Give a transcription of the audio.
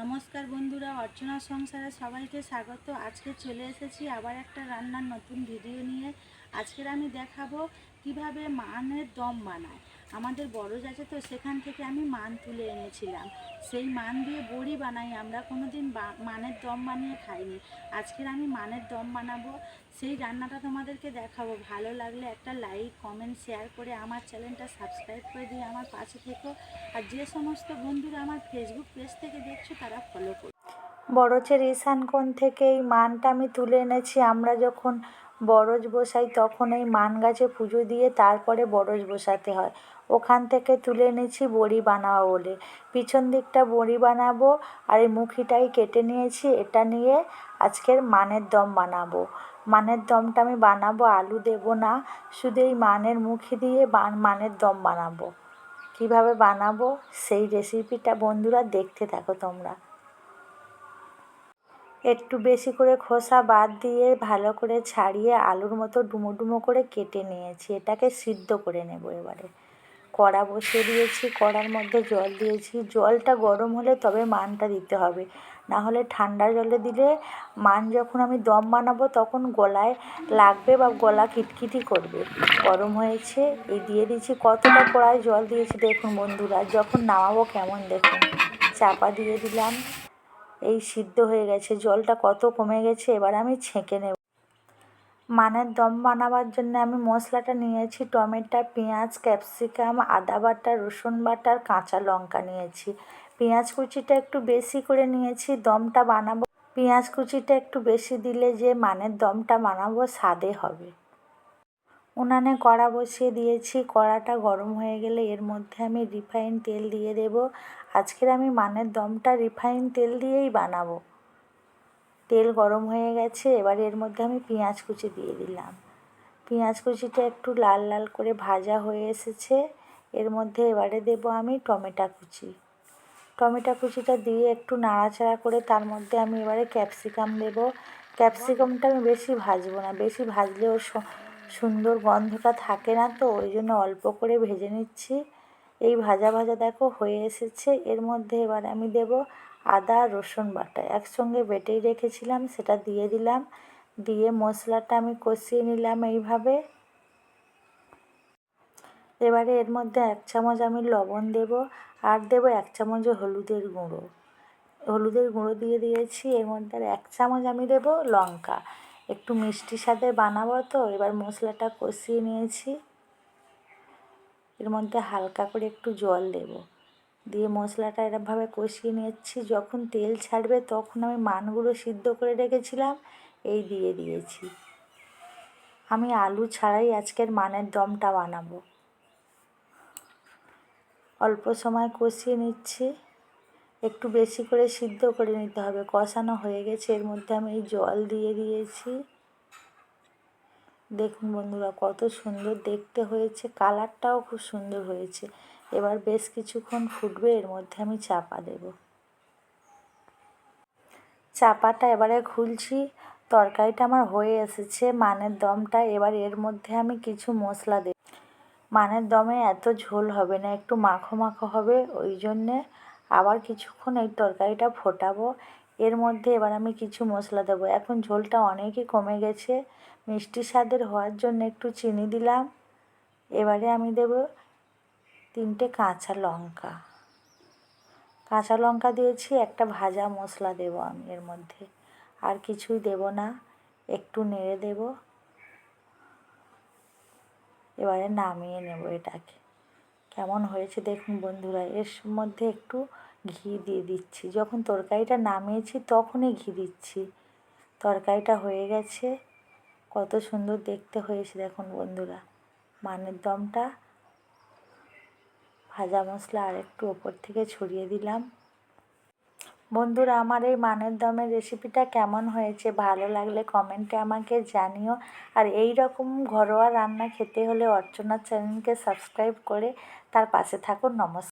নমস্কার বন্ধুরা, অর্চনা সংসারে সবাইকে স্বাগত। আজকে চলে এসেছি আবার একটা রান্নার নতুন ভিডিও নিয়ে। আজকের আমি দেখাবো কীভাবে মানের দম বানায়? আমাদের বড় আছে তো সেখান থেকে আমি মান তুলে এনেছিলাম। সেই মান দিয়ে বড়ি বানাই আমরা কোনোদিন বা- মানের দম বানিয়ে খাইনি। আজকের আমি মানের দম বানাবো। সেই রান্নাটা তোমাদেরকে দেখাবো। ভালো লাগলে একটা লাইক, কমেন্ট, শেয়ার করে আমার চ্যানেলটা সাবস্ক্রাইব করে দিয়ে আমার পাশে থেকো। আর যে সমস্ত বন্ধুরা আমার ফেসবুক পেজ থেকে দেখছ, তারা ফলো করো। বড়চের ঈশানকোণ থেকে এই মানটা আমি তুলে এনেছি? আমরা যখন বরজ বসাই তখন এই মান গাছে পুজো দিয়ে তারপরে বরজ বসাতে হয়। ওখান থেকে তুলে এনেছি বড়ি বানাবো বলে। পিছন দিকটা বড়ি বানাবো আর এই মুখিটাই কেটে নিয়েছি, এটা নিয়ে আজকের মানের দম বানাবো। মানের দমটা আমি বানাবো, আলু দেবো না, শুধু এই মানের মুখি দিয়ে মানের দম বানাবো। কীভাবে বানাবো? সেই রেসিপিটা বন্ধুরা দেখতে থাকো তোমরা। একটু বেশি করে খোসা বাদ দিয়ে ভালো করে ছাড়িয়ে আলুর মতো ডুমো ডুমো করে কেটে নিয়েছি। এটাকে সিদ্ধ করে নেব এবারে। কড়া বসিয়ে দিয়েছি, কড়ার মধ্যে জল দিয়েছি। জলটা গরম হলে তবে মানটা দিতে হবে। না হলে ঠান্ডা জলে দিলে মান যখন আমি দম বানাবো তখন গলায় লাগবে বা গলা কিটকিটি করবে। গরম হয়েছে এই দিয়ে দিয়েছি কতটা কড়ায় জল দিয়েছি দেখুন বন্ধুরা, যখন নামাবো কেমন দেখুন। চাপা দিয়ে দিলাম। এই সিদ্ধ হয়ে গেছে, জলটা কত কমে গেছে এবার আমি ছেঁকে নেব। মানের দম বানাবার জন্য আমি মশলাটা নিয়েছি, টমেটো, পেঁয়াজ, ক্যাপসিকাম, আদা বাটা, রসুন বাটা আর কাঁচা লঙ্কা নিয়েছি। পেঁয়াজ কুচিটা একটু বেশি করে নিয়েছি, দমটা বানাবো। পেঁয়াজ কুচিটা একটু বেশি দিলে যে মানের দমটা বানাবো, স্বাদে হবে। উনানে কড়া বসিয়ে দিয়েছি। কড়াটা গরম হয়ে গেলে এর মধ্যে আমি রিফাইন তেল দিয়ে দেব। আজকের আমি মানের দমটা রিফাইন তেল দিয়েই বানাবো। তেল গরম হয়ে গেছে, এবার এর মধ্যে আমি পেঁয়াজ কুচি দিয়ে দিলাম। পেঁয়াজ কুচিটা একটু লাল লাল করে ভাজা হয়ে এসেছে। এর মধ্যে এবারে দেব আমি টমেটো কুচি। টমেটো কুচিটা দিয়ে একটু নাড়াচাড়া করে তার মধ্যে আমি এবারে ক্যাপসিকাম দেব। ক্যাপসিকামটা আমি বেশি ভাজবো না। বেশি ভাজলেও স- সুন্দর গন্ধটা থাকে না তো, ওই জন্য অল্প করে ভেজে নিচ্ছি। এই ভাজা ভাজা দেখো হয়ে এসেছে। এর মধ্যে এবার আমি দেব আদা, রসুন বাটা। একসঙ্গে বেটেই রেখেছিলাম, সেটা দিয়ে দিলাম। দিয়ে মশলাটা আমি কষিয়ে নিলাম এইভাবে। এবারে এর মধ্যে এক চামচ আমি লবণ দেব, আর দেব এক চামচ হলুদের গুঁড়ো। হলুদের গুঁড়ো দিয়ে দিয়েছি, এর মধ্যে আর এক চামচ আমি দেব লঙ্কা। একটু মিষ্টি স্বাদে বানাবো তো, এবার মশলাটা কষিয়ে নিয়েছি। এর মধ্যে হালকা করে একটু জল দেব। দিয়ে মশলাটা এরমভাবে কষিয়ে নিচ্ছি যখন তেল ছাড়বে তখন আমি মানগুলো সিদ্ধ করে রেখেছিলাম, এই দিয়ে দিয়েছি। আমি আলু ছাড়াই আজকের মানের দমটা বানাবো। অল্প সময় কষিয়ে নিচ্ছি। একটু বেশি করে সিদ্ধ করে নিতে হবে। কষানো হয়ে গেছে, এর মধ্যে আমি জল দিয়ে দিয়েছি। দেখুন বন্ধুরা, কত সুন্দর দেখতে হয়েছে, কালারটাও খুব সুন্দর হয়েছে। এবার বেশ কিছুক্ষণ ফুটবে, এর মধ্যে আমি চাপা দেব। চাপাটা এবারে খুলছি, তরকারিটা আমার হয়ে এসেছে, মানের দমটা এবার এর মধ্যে আমি কিছু মশলা দেব। মানের দমে এত ঝোল হবে না, একটু মাখো মাখো হবে, ওই জন্যে আবার কিছুক্ষণ এই তরকারিটা ফোটাবো। এর মধ্যে এবার আমি কিছু মশলা দেবো। এখন ঝোলটা অনেকই কমে গেছে। মিষ্টি স্বাদের হওয়ার জন্য একটু চিনি দিলাম। এবারে আমি দেব তিনটে কাঁচা লঙ্কা। কাঁচা লঙ্কা দিয়েছি, একটা ভাজা মশলা দেবো আমি এর মধ্যে। আর কিছুই দেব না, একটু নেড়ে দেব। এবারে নামিয়ে নেব এটাকে। কেমন হয়েছে দেখুন বন্ধুরা, এর মধ্যে একটু ঘি দিয়ে দিচ্ছি। যখন তরকারিটা নামিয়েছি তখনই ঘি দিচ্ছি। তরকারিটা হয়ে গেছে, কত সুন্দর দেখতে হয়েছে দেখুন বন্ধুরা। মানের দমটা, ভাজা মশলা আর একটু ওপর থেকে ছড়িয়ে দিলাম। বন্ধুরা, আমার এই মানের দমের রেসিপিটা কেমন হয়েছে ভালো লাগলে কমেন্টে আমাকে জানিও। আর এই রকম ঘরোয়া রান্না খেতে হলে অর্চনা চ্যানেলকে সাবস্ক্রাইব করে তার পাশে থাকুন। নমস্কার।